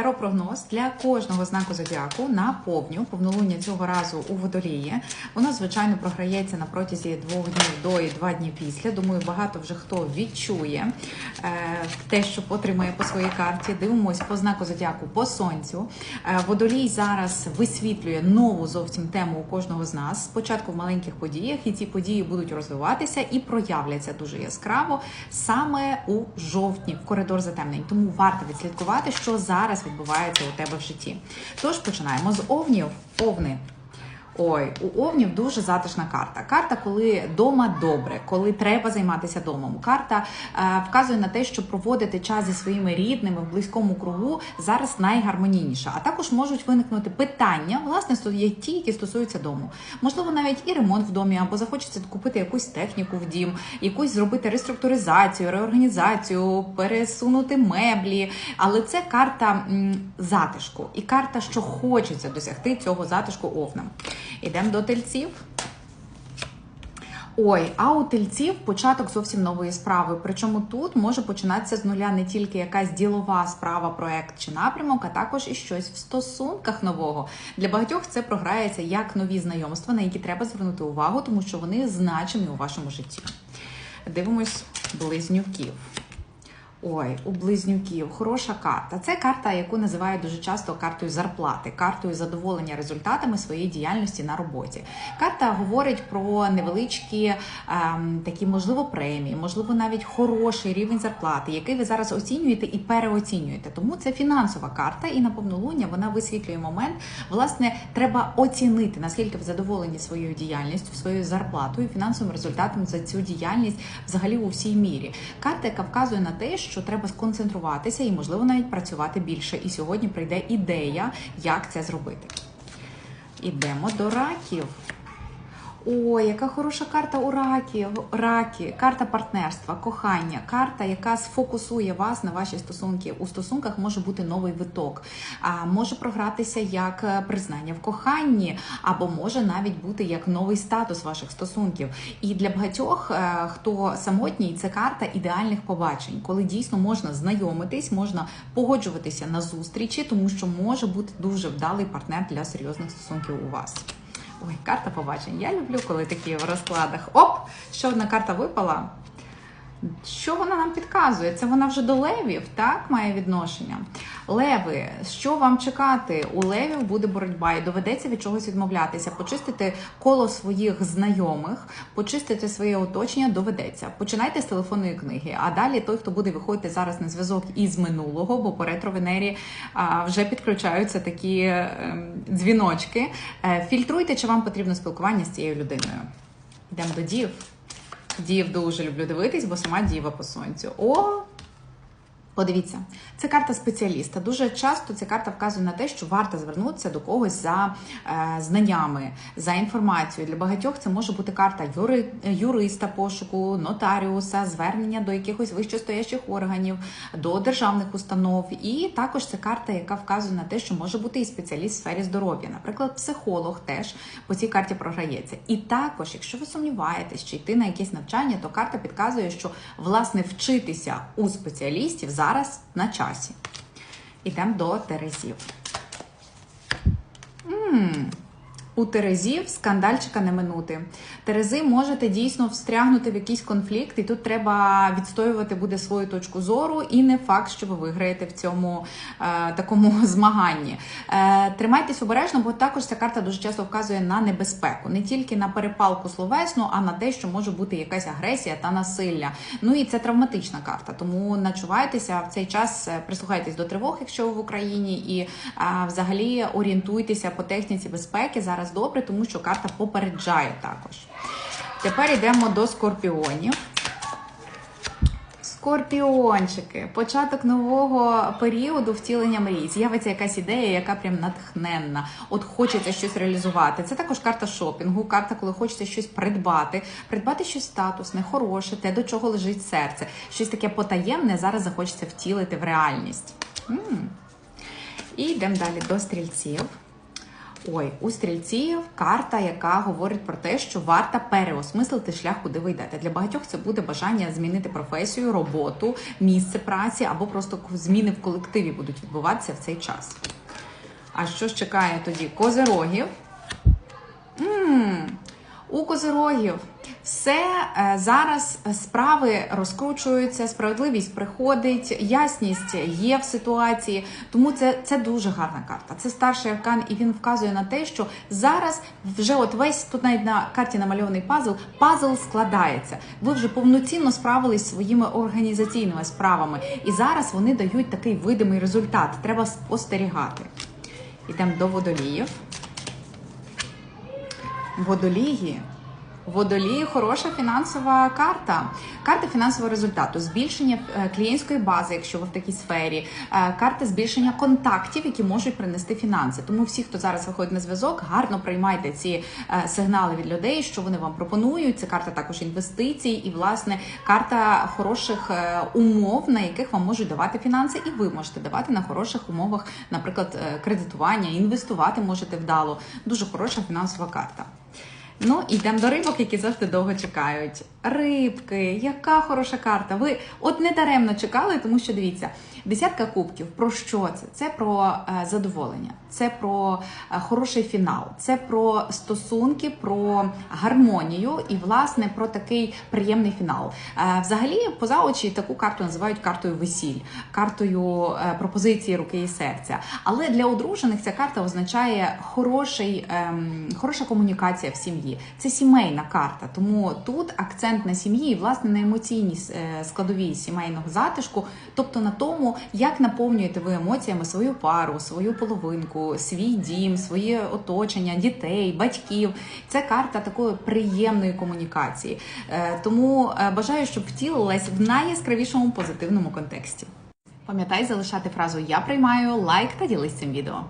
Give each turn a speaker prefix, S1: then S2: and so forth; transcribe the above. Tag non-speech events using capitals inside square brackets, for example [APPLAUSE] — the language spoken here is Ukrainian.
S1: Таро-прогноз для кожного знаку зодіаку на повню повнолуння цього разу у водолії. Воно звичайно програється на протязі двох днів до і два дні після. Думаю, багато вже хто відчує е, те, що отримає по своїй карті. Дивимось по знаку зодіаку по сонцю. Е, водолій зараз висвітлює нову зовсім тему у кожного з нас. Спочатку в маленьких подіях, і ці події будуть розвиватися і проявляться дуже яскраво саме у жовтні в коридор затемнень. Тому варто відслідкувати, що зараз відбувається у тебе в житті. Тож починаємо з овнів. Овни. Ой, у овнів дуже затишна карта. Карта, коли дома добре, коли треба займатися домом. Карта е, вказує на те, що проводити час зі своїми рідними в близькому кругу зараз найгармонійніше. А також можуть виникнути питання, власне, є ті, які стосуються дому. Можливо, навіть і ремонт в домі, або захочеться купити якусь техніку в дім, якусь зробити реструктуризацію, реорганізацію, пересунути меблі. Але це карта м, затишку і карта, що хочеться досягти цього затишку овнам. Ідемо до тельців. Ой, а у тельців початок зовсім нової справи. Причому тут може починатися з нуля не тільки якась ділова справа, проект чи напрямок, а також і щось в стосунках нового. Для багатьох це програється як нові знайомства, на які треба звернути увагу, тому що вони значені у вашому житті. Дивимось близнюків. Ой, у близнюків хороша карта. Це карта, яку називають дуже часто картою зарплати, картою задоволення результатами своєї діяльності на роботі. Карта говорить про невеличкі ем, такі, можливо, премії, можливо, навіть хороший рівень зарплати, який ви зараз оцінюєте і переоцінюєте. Тому це фінансова карта, і на повнолуння вона висвітлює момент. Власне, треба оцінити наскільки ви задоволені своєю діяльністю, своєю зарплатою, фінансовим результатом за цю діяльність взагалі у всій мірі. Карта, яка вказує на те, що треба сконцентруватися і, можливо, навіть працювати більше. І сьогодні прийде ідея, як це зробити. Ідемо до раків. Ой, яка хороша карта у раків. Раки, карта партнерства, кохання, карта, яка сфокусує вас на ваші стосунки. У стосунках може бути новий виток, а може програтися як е, признання в коханні, або може навіть бути як новий статус ваших стосунків. І для багатьох, е, хто самотній, це карта ідеальних побачень, коли дійсно можна знайомитись, можна погоджуватися на зустрічі, тому що може бути дуже вдалий партнер для серйозних стосунків у вас. Ой, карта побачень. Я люблю, коли такі в розкладах. Оп! Ще одна карта випала. Що вона нам підказує? Це вона вже до левів, так, має відношення. Леви, що вам чекати? У левів буде боротьба і доведеться від чогось відмовлятися, почистити коло своїх знайомих, почистити своє оточення доведеться. Починайте з телефонної книги. А далі той, хто буде виходити зараз на зв'язок із минулого, бо по ретро-венері вже підключаються такі е, дзвіночки. Е, фільтруйте, чи вам потрібно спілкування з цією людиною. Йдемо до дів. Дів дуже люблю дивитись, бо сама діва по сонцю. О! Подивіться, це карта спеціаліста. Дуже часто ця карта вказує на те, що варто звернутися до когось за е, знаннями, за інформацією. Для багатьох це може бути карта юри, юриста пошуку, нотаріуса, звернення до якихось вищостоящих органів, до державних установ. І також це карта, яка вказує на те, що може бути і спеціаліст в сфері здоров'я, наприклад, психолог теж по цій карті програється. І також, якщо ви сумніваєтесь, чи йти на якесь навчання, то карта підказує, що власне вчитися у спеціалістів зараз на часі. Ідемо до Терезів. М-м. У Терезів скандальчика не минути. Терези можете дійсно встрягнути в якийсь конфлікт, і тут треба відстоювати буде свою точку зору, і не факт, що ви виграєте в цьому е, такому [LAUGHS] змаганні. Е, тримайтесь обережно, бо також ця карта дуже часто вказує на небезпеку, не тільки на перепалку словесну, а на те, що може бути якась агресія та насилля. Ну і це травматична карта. Тому начувайтеся в цей час, е, прислухайтесь до тривог, якщо ви в Україні, і е, взагалі орієнтуйтеся по техніці безпеки зараз добре, тому що карта попереджає також. Тепер йдемо до скорпіонів. Скорпіончики, початок нового періоду втілення мрій. З'явиться якась ідея, яка прям натхненна. От хочеться щось реалізувати. Це також карта шопінгу, карта, коли хочеться щось придбати, придбати щось статусне, хороше, те, до чого лежить серце. Щось таке потаємне зараз захочеться втілити в реальність. М-м. І йдемо далі до стрільців. Ой, у стрільців карта, яка говорить про те, що варто переосмислити шлях, куди ви йдете. Для багатьох це буде бажання змінити професію, роботу, місце праці або просто зміни в колективі будуть відбуватися в цей час. А що ж чекає тоді козирогів? м у козирогів все е, зараз справи розкручуються, справедливість приходить, ясність є в ситуації. Тому це, це дуже гарна карта. Це старший аркан, і він вказує на те, що зараз вже от весь тут навіть на карті намальований пазл. Пазл складається. Ви вже повноцінно справились своїми організаційними справами, і зараз вони дають такий видимий результат. Треба спостерігати. Йдемо до водоліїв. Водолії. Водолії хороша фінансова карта. Карта фінансового результату, збільшення е, клієнтської бази, якщо ви в такій сфері, е, карта збільшення контактів, які можуть принести фінанси. Тому всі, хто зараз виходить на зв'язок, гарно приймайте ці е, сигнали від людей, що вони вам пропонують. Це карта також інвестицій, і власне карта хороших умов, на яких вам можуть давати фінанси, і ви можете давати на хороших умовах, наприклад, кредитування, інвестувати можете вдало. Дуже хороша фінансова карта. Ну, йдемо до рибок, які завжди довго чекають. Рибки, яка хороша карта. Ви от не даремно чекали, тому що дивіться, десятка кубків. Про що це? Це про е, задоволення, це про е, хороший фінал, це про стосунки, про гармонію і, власне, про такий приємний фінал. Е, взагалі, поза очі таку карту називають картою весіль, картою пропозиції руки і серця. Але для одружених ця карта означає хороший, е, хороша комунікація в сім'ї. Це сімейна карта, тому тут акцент на сім'ї власне на емоційній складовій сімейного затишку, тобто на тому, як наповнюєте ви емоціями свою пару, свою половинку, свій дім, своє оточення, дітей, батьків. Це карта такої приємної комунікації. Е, тому е, бажаю, щоб втілилась в найяскравішому позитивному контексті. Пам'ятай залишати фразу Я приймаю лайк та ділись цим відео.